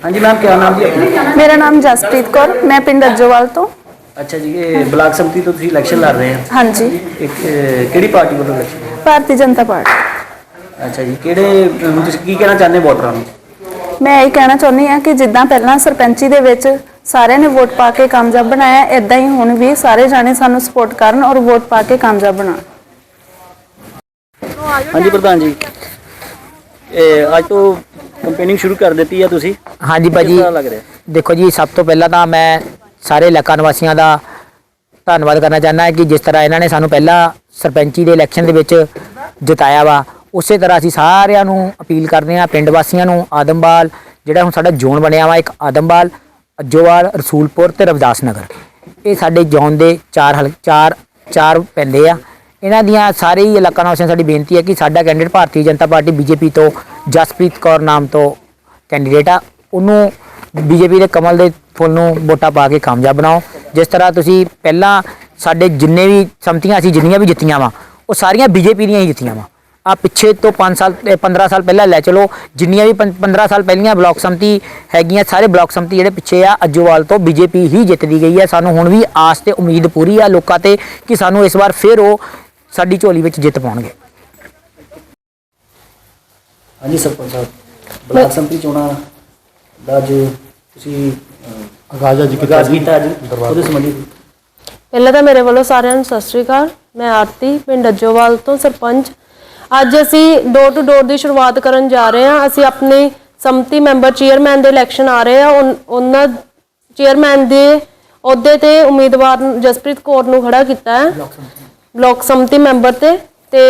ਹਾਂਜੀ ਮੈਮ ਕੀ ਨਾਮ ਜੀ ਆਪਣਾ? ਮੇਰਾ ਨਾਮ ਜਸਪ੍ਰੀਤ ਕੌਰ ਮੈਂ ਪਿੰਡ ਅੱਜੋਵਾਲ ਤੋਂ। ਅੱਛਾ ਜੀ ਇਹ ਬਲਾਕ ਸੰਮਤੀ ਤੋਂ ਤੁਸੀਂ ਇਲੈਕਸ਼ਨ ਲੜ ਰਹੇ ਆ? ਹਾਂਜੀ। ਇੱਕ ਅਹ, ਕਿਹੜੀ ਪਾਰਟੀ ਵੱਲੋਂ ਇਲੈਕਸ਼ਨ ਭਾਰਤੀ ਜਨਤਾ ਪਾਰਟੀ। ਅੱਛਾ ਜੀ ਕਿਹੜੇ ਅਹ, ਤੁਸੀਂ ਕੀ ਕਹਿਣਾ ਚਾਹੁੰਦੇ ਵੋਟਰਾਂ ਨੂੰ? ਮੈਂ ਇਹ ਕਹਿਣਾ ਚਾਹੁੰਦੀ ਹਾਂ ਕਿ ਜਿੱਦਾਂ ਪਹਿਲਾਂ ਸਰਪੰਚੀ ਦੇ ਵਿੱਚ ਸਾਰਿਆਂ ਨੇ ਵੋਟ ਪਾ ਕੇ ਕਾਮਯਾਬ ਬਣਾਇਆ ਇਦਾਂ ਹੀ ਹੁਣ ਵੀ ਸਾਰੇ ਜਾਣੇ ਸਾਨੂੰ ਸਪੋਰਟ ਕਰਨ ਔਰ ਵੋਟ ਪਾ ਕੇ ਕਾਮਯਾਬ ਬਣਾਉਣ। ਹਾਂਜੀ ਪ੍ਰਧਾਨ ਜੀ। ਇਹ ਅੱਜ ਤੋਂ ਕੰਪੇਨਿੰਗ ਸ਼ੁਰੂ ਕਰ ਦਿੱਤੀ ਆ ਤੁਸੀਂ? ਹਾਂਜੀ ਭਾਜੀ ਲੱਗ ਰਿਹਾ? ਦੇਖੋ ਜੀ ਸਭ ਤੋਂ ਪਹਿਲਾਂ ਤਾਂ ਮੈਂ ਸਾਰੇ ਇਲਾਕਾ ਨਿਵਾਸੀਆਂ ਦਾ ਧੰਨਵਾਦ ਕਰਨਾ ਚਾਹੁੰਦਾ ਹਾਂ ਕਿ ਜਿਸ ਤਰ੍ਹਾਂ ਇਹਨਾਂ ਨੇ ਸਾਨੂੰ ਪਹਿਲਾਂ ਸਰਪੰਚੀ ਦੇ ਇਲੈਕਸ਼ਨ ਦੇ ਵਿੱਚ ਜਿਤਾਇਆ ਵਾ ਉਸੇ ਤਰ੍ਹਾਂ ਅਸੀਂ ਸਾਰਿਆਂ ਨੂੰ ਅਪੀਲ ਕਰਦੇ ਹਾਂ ਪਿੰਡ ਵਾਸੀਆਂ ਨੂੰ ਆਦਮਵਾਲ ਜਿਹੜਾ ਹੁਣ ਸਾਡਾ ਜ਼ੋਨ ਬਣਿਆ ਵਾ ਇੱਕ ਆਦਮਵਾਲ ਅੱਜੋਵਾਲ ਰਸੂਲਪੁਰ ਤੇ ਰਵਿਦਾਸ ਨਗਰ। ਇਹ ਸਾਡੇ ਜ਼ੋਨ ਦੇ ਚਾਰ ਹਲ ਚਾਰ ਚਾਰ ਪੈਂਦੇ ਆ। ਇਹਨਾਂ ਦੀਆਂ ਸਾਰੇ ਹੀ ਇਲਾਕਾ ਨਿਵਾਸੀਆਂ ਸਾਡੀ ਬੇਨਤੀ ਹੈ ਕਿ ਸਾਡਾ candidate Bharatiya Janata party BJP ਤੋਂ ਜਸਪ੍ਰੀਤ ਕੌਰ ਨਾਮ ਤੋਂ ਕੈਂਡੀਡੇਟ ਆ। ਉਹਨੂੰ ਬੀਜੇਪੀ ਦੇ ਕਮਲ ਦੇ ਫੁੱਲ ਨੂੰ ਵੋਟਾਂ ਪਾ ਕੇ ਕਾਮਯਾਬ ਬਣਾਓ। ਜਿਸ ਤਰ੍ਹਾਂ ਤੁਸੀਂ ਪਹਿਲਾਂ ਸਾਡੇ ਜਿੰਨੇ ਵੀ ਸੰਮਤੀਆਂ, ਅਸੀਂ ਜਿੰਨੀਆਂ ਵੀ ਜਿੱਤੀਆਂ ਵਾ, ਉਹ ਸਾਰੀਆਂ ਬੀਜੇਪੀ ਦੀਆਂ ਹੀ ਜਿੱਤੀਆਂ ਵਾ। ਆ ਪਿੱਛੇ ਤੋਂ 5 ਸਾਲ ਇਹ 15 ਸਾਲ ਪਹਿਲਾਂ ਲੈ ਚਲੋ, ਜਿੰਨੀਆਂ ਵੀ ਪੰ- 15 ਸਾਲ ਪਹਿਲੀਆਂ ਬਲਾਕ ਸੰਮਤੀ ਹੈਗੀਆਂ, ਸਾਰੇ ਬਲਾਕ ਸੰਮਤੀ ਜਿਹੜੇ ਪਿੱਛੇ ਆ, ਅੱਜੋਵਾਲ ਤੋਂ ਬੀਜੇਪੀ ਹੀ ਜਿੱਤਦੀ ਗਈ ਹੈ ਸਾਨੂੰ ਹੁਣ ਵੀ ਆਸ ਤੇ ਉਮੀਦ ਪੂਰੀ ਆ ਲੋਕਾਂ ਤੇ ਕਿ ਸਾਨੂੰ ਇਸ ਵਾਰ ਫਿਰ ਉਹ ਸਾਡੀ ਝੋਲੀ ਵਿੱਚ ਜਿੱਤ ਪਾਉਣਗੇ। ਹਾਂਜੀ ਸਰਪੰਚ ਸਾਹਿਬ ਬਲਾਕ ਸੰਮਤੀ ਚੋਣਾਂ ਦਾ ਅੱਜ ਤੁਸੀਂ ਆਗਾਜ਼ ਅੱਜ ਕੀਤਾ ਕੀਤਾ ਅੱਜ ਉਹਦੇ ਸੰਬੰਧੀ। ਪਹਿਲਾਂ ਤਾਂ ਮੇਰੇ ਵੱਲੋਂ ਸਾਰਿਆਂ ਨੂੰ ਸਤਿ ਸ਼੍ਰੀ ਅਕਾਲ। ਮੈਂ ਆਰਤੀ ਪਿੰਡ ਅੱਜੋਵਾਲ ਤੋਂ ਸਰਪੰਚ। ਅੱਜ ਅਸੀਂ ਡੋਰ ਟੂ ਡੋਰ ਦੀ ਸ਼ੁਰੂਆਤ ਕਰਨ ਜਾ ਰਹੇ ਹਾਂ। ਅਸੀਂ ਆਪਣੀ ਸੰਮਤੀ ਮੈਂਬਰ ਚੇਅਰਮੈਨ ਦੇ ਇਲੈਕਸ਼ਨ ਆ ਰਹੇ ਆ ਉਨ- ਉਹਨਾਂ ਚੇਅਰਮੈਨ ਦੇ ਅਹੁਦੇ ਤੇ ਉਮੀਦਵਾਰ ਨੂੰ- ਜਸਪ੍ਰੀਤ ਕੌਰ ਨੂੰ ਖੜਾ ਕੀਤਾ ਹੈ। ਬਲਾਕ ਸੰਮਤੀ ਮੈਂਬਰ ਤੇ। ਤੇ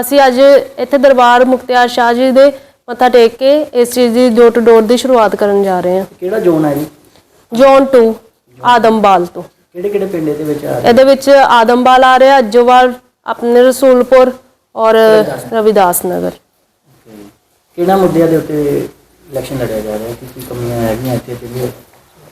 ਅਸੀਂ ਅੱਜ ਇੱਥੇ ਦਰਬਾਰ ਮੁਖਤਿਆਰ ਸ਼ਾਹ ਜੀ ਦੇ ਮੱਥਾ ਟੇਕ ਕੇ ਇਸ ਚੀਜ਼ ਦੀ ਡੋਰ ਟੂ ਡੋਰ ਦੀ ਸ਼ੁਰੂਆਤ ਕਰਨ ਜਾ ਰਹੇ ਹਾਂ। ਕਿਹੜਾ ਜ਼ੋਨ ਹੈ ਜੀ? ਜੋਨ 2 ਆਦਮਬਾਲ ਤੋਂ। ਕਿਹੜੇ ਕਿਹੜੇ ਪਿੰਡ ਇਹਦੇ ਵਿੱਚ ਆ ਰਹੇ? ਇਹਦੇ ਵਿੱਚ ਆਦਮਵਾਲ ਆ ਰਿਹਾ ਅੱਜੋਵਾਲ ਆਪਣੇ ਰਸੂਲਪੁਰ ਔਰ ਰਵਿਦਾਸ। ਨਗਰ। ਕਿਹੜਾ ਮੁੱਦਿਆਂ ਦੇ ਉੱਤੇ ਇਲੈਕਸ਼ਨ ਲੜਿਆ ਜਾ ਰਿਹਾ? ਕੀ ਕੀ ਕਮੀਆਂ ਹੈਗੀਆਂ ਇੱਥੇ ਜਿਹੜੀਆਂ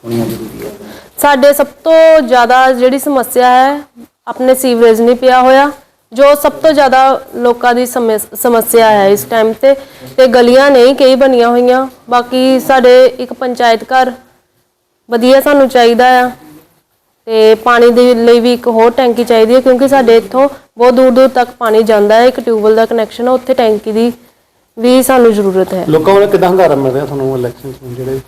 ਹੋਣੀਆਂ ਜ਼ਰੂਰੀ ਹੈ? ਸਾਡੇ ਸਭ ਤੋਂ ਜ਼ਿਆਦਾ ਜਿਹੜੀ ਸਮੱਸਿਆ ਹੈ ਆਪਣੇ ਸੀਵਰੇਜ ਨਹੀਂ ਪਿਆ ਹੋਇਆ। ਜੋ ਸਭ ਤੋਂ ਜ਼ਿਆਦਾ ਲੋਕਾਂ ਦੀ ਸਮੱਸ- ਸਮੱਸਿਆ ਹੈ ਇਸ ਟਾਈਮ ਤੇ ਤੇ ਗਲੀਆਂ ਨਹੀਂ ਕਈ ਬਣੀਆਂ ਹੋਈਆਂ। ਬਾਕੀ ਸਾਡੇ ਇੱਕ ਪੰਚਾਇਤ ਘਰ ਵਧੀਆ ਸਾਨੂੰ ਚਾਹੀਦਾ ਆ। ਤੇ ਪਾਣੀ ਦੇ ਲਈ ਵੀ ਇੱਕ ਹੋਰ ਟੈਂਕੀ ਚਾਹੀਦੀ ਹੈ ਕਿਉਂਕਿ ਸਾਡੇ ਇੱਥੋਂ ਬਹੁਤ ਦੂਰ ਦੂਰ ਤੱਕ ਪਾਣੀ ਜਾਂਦਾ ਹੈ। ਇੱਕ ਟਿਊਬਵੈਲ ਦਾ ਕਨੈਕਸ਼ਨ ਹੈ ਉੱਥੇ ਟੈਂਕੀ ਦੀ ਵੀ ਸਾਨੂੰ ਜ਼ਰੂਰਤ ਹੈ। ਲੋਕਾਂ ਵੱਲੋਂ ਕਿਦਾਂ ਹੰਗਾਰਾ ਮਿਲ ਰਿਹਾ ਤੁਹਾਨੂੰ ਇਲੈਕਸ਼ਨ ਜਿਹੜੇ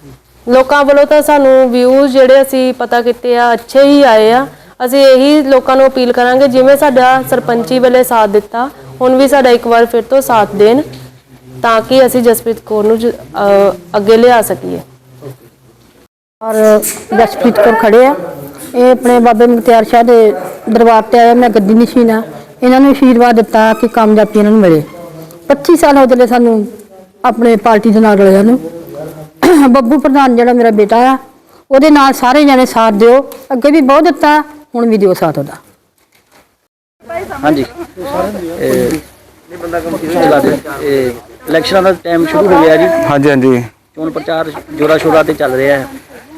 ਲੋਕਾਂ ਵੱਲੋਂ ਤਾਂ ਸਾਨੂੰ ਵਿਊਜ਼ ਜਿਹੜੇ ਅਸੀਂ ਪਤਾ ਕੀਤੇ ਆ ਅੱਛੇ ਹੀ ਆਏ ਆ। ਅਸੀਂ ਇਹੀ ਲੋਕਾਂ ਨੂੰ ਅਪੀਲ ਕਰਾਂਗੇ, ਜਿਵੇਂ ਸਾਡਾ ਸਰਪੰਚੀ ਵੇਲੇ ਸਾਥ ਦਿੱਤਾ, ਹੁਣ ਵੀ ਸਾਡਾ ਇੱਕ ਵਾਰ ਫਿਰ ਤੋਂ ਸਾਥ ਦੇਣ, ਤਾਂ ਕਿ ਅਸੀਂ ਜਸਪ੍ਰੀਤ ਕੌਰ ਨੂੰ ਜ- ਅਹ ਅੱਗੇ ਲਿਆ ਸਕੀਏ। ਔਰ ਜਸਪ੍ਰੀਤ ਕੌਰ ਖੜੇ ਆ। ਇਹ ਆਪਣੇ ਬਾਬੇ ਮੁਖਤਿਆਰ ਸ਼ਾਹ ਦੇ ਦਰਬਾਰ ਤੇ ਆਇਆ, ਮੈਂ ਗੱਦੀ ਨਸ਼ੀਨ ਆ। ਇਹਨਾਂ ਨੂੰ ਆਸ਼ੀਰਵਾਦ ਦਿੱਤਾ ਕਿ ਕਾਮਯਾਬੀ ਇਹਨਾਂ ਨੂੰ ਮਿਲੇ। 25 ਸਾਲ ਹੋ ਚਲੇ ਸਾਨੂੰ ਆਪਣੇ ਪਾਰਟੀ ਦੇ ਨਾਲ ਰਲਿਆ ਨੂੰ। ਬੱਬੂ ਪ੍ਰਧਾਨ ਜਿਹੜਾ ਮੇਰਾ ਬੇਟਾ ਆ, ਉਹਦੇ ਨਾਲ ਸਾਰੇ ਜਣੇ ਸਾਥ ਦਿਓ। ਅੱਗੇ ਵੀ ਬਹੁਤ ਦਿੱਤਾ। ਹੁਣ ਵੀ ਦਿਓ ਸਾਥ ਉਹਦਾ। ਹਾਂਜੀ। ਇਹ ਬੰਦਾ ਇਹ ਇਲੈਕਸ਼ਨਾਂ ਦਾ ਟਾਈਮ ਸ਼ੁਰੂ ਹੋ ਗਿਆ ਜੀ। ਹਾਂਜੀ ਹਾਂਜੀ। ਚੋਣ ਪ੍ਰਚਾਰ ਜੋਰਾ ਸ਼ੋਰਾ ਤੇ ਚੱਲ ਰਿਹਾ ਹੈ।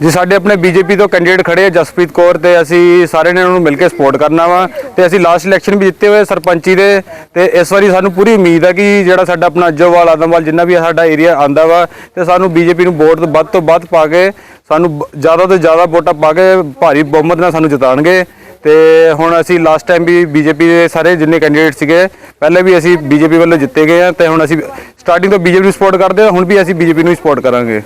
ਜੀ ਸਾਡੇ ਆਪਣੇ ਬੀਜੇਪੀ ਤੋਂ ਕੈਂਡੀਡੇਟ ਖੜੇ ਆ ਜਸਪ੍ਰੀਤ ਕੌਰ ਤੇ ਅਸੀਂ ਸਾਰਿਆਂ ਨੇ ਉਹਨਾਂ ਨੂੰ ਮਿਲ ਕੇ ਸਪੋਰਟ ਕਰਨਾ ਵਾ ਤੇ ਅਸੀਂ ਲਾਸਟ ਇਲੈਕਸ਼ਨ ਵੀ ਜਿੱਤੇ ਹੋਏ ਸਰਪੰਚੀ ਦੇ ਤੇ ਇਸ ਵਾਰੀ ਸਾਨੂੰ ਪੂਰੀ ਉਮੀਦ ਹੈ ਕਿ ਜਿਹੜਾ ਸਾਡਾ ਆਪਣਾ ਅੱਜੋਵਾਲ ਆਦਮਵਾਲ ਜਿੰਨਾ ਵੀ ਸਾਡਾ ਏਰੀਆ ਆਂਦਾ ਵਾ ਤੇ ਸਾਨੂੰ ਬੀਜੇਪੀ ਨੂੰ ਵੋਟ ਵੱਧ ਤੋਂ ਵੱਧ ਪਾ ਕੇ ਸਾਨੂੰ ਜ਼ਿਆਦਾ ਤੋਂ ਜ਼ਿਆਦਾ ਵੋਟਾਂ ਪਾ ਕੇ ਭਾਰੀ ਬਹੁਮਤ ਨਾਲ ਸਾਨੂੰ ਜਿਤਾਣਗੇ। ਤੇ ਹੁਣ ਅਸੀਂ ਲਾਸਟ ਟਾਈਮ ਵੀ ਬੀਜੇਪੀ ਦੇ ਸਾਰੇ ਜਿੰਨੇ ਕੈਂਡੀਡੇਟ ਸੀਗੇ, ਪਹਿਲੇ ਵੀ ਅਸੀਂ ਬੀਜੇਪੀ ਵੱਲੋਂ ਜਿੱਤੇ ਗਏ ਆ ਤੇ ਹੁਣ ਅਸੀਂ ਸਟਾਰਟਿੰਗ ਤੋਂ ਬੀਜੇਪੀ ਨੂੰ ਸਪੋਰਟ ਕਰਦੇ ਹਾਂ ਹੁਣ ਵੀ ਅਸੀਂ ਬੀਜੇਪੀ ਨੂੰ ਹੀ ਸਪੋਰਟ ਕਰਾਂਗੇ।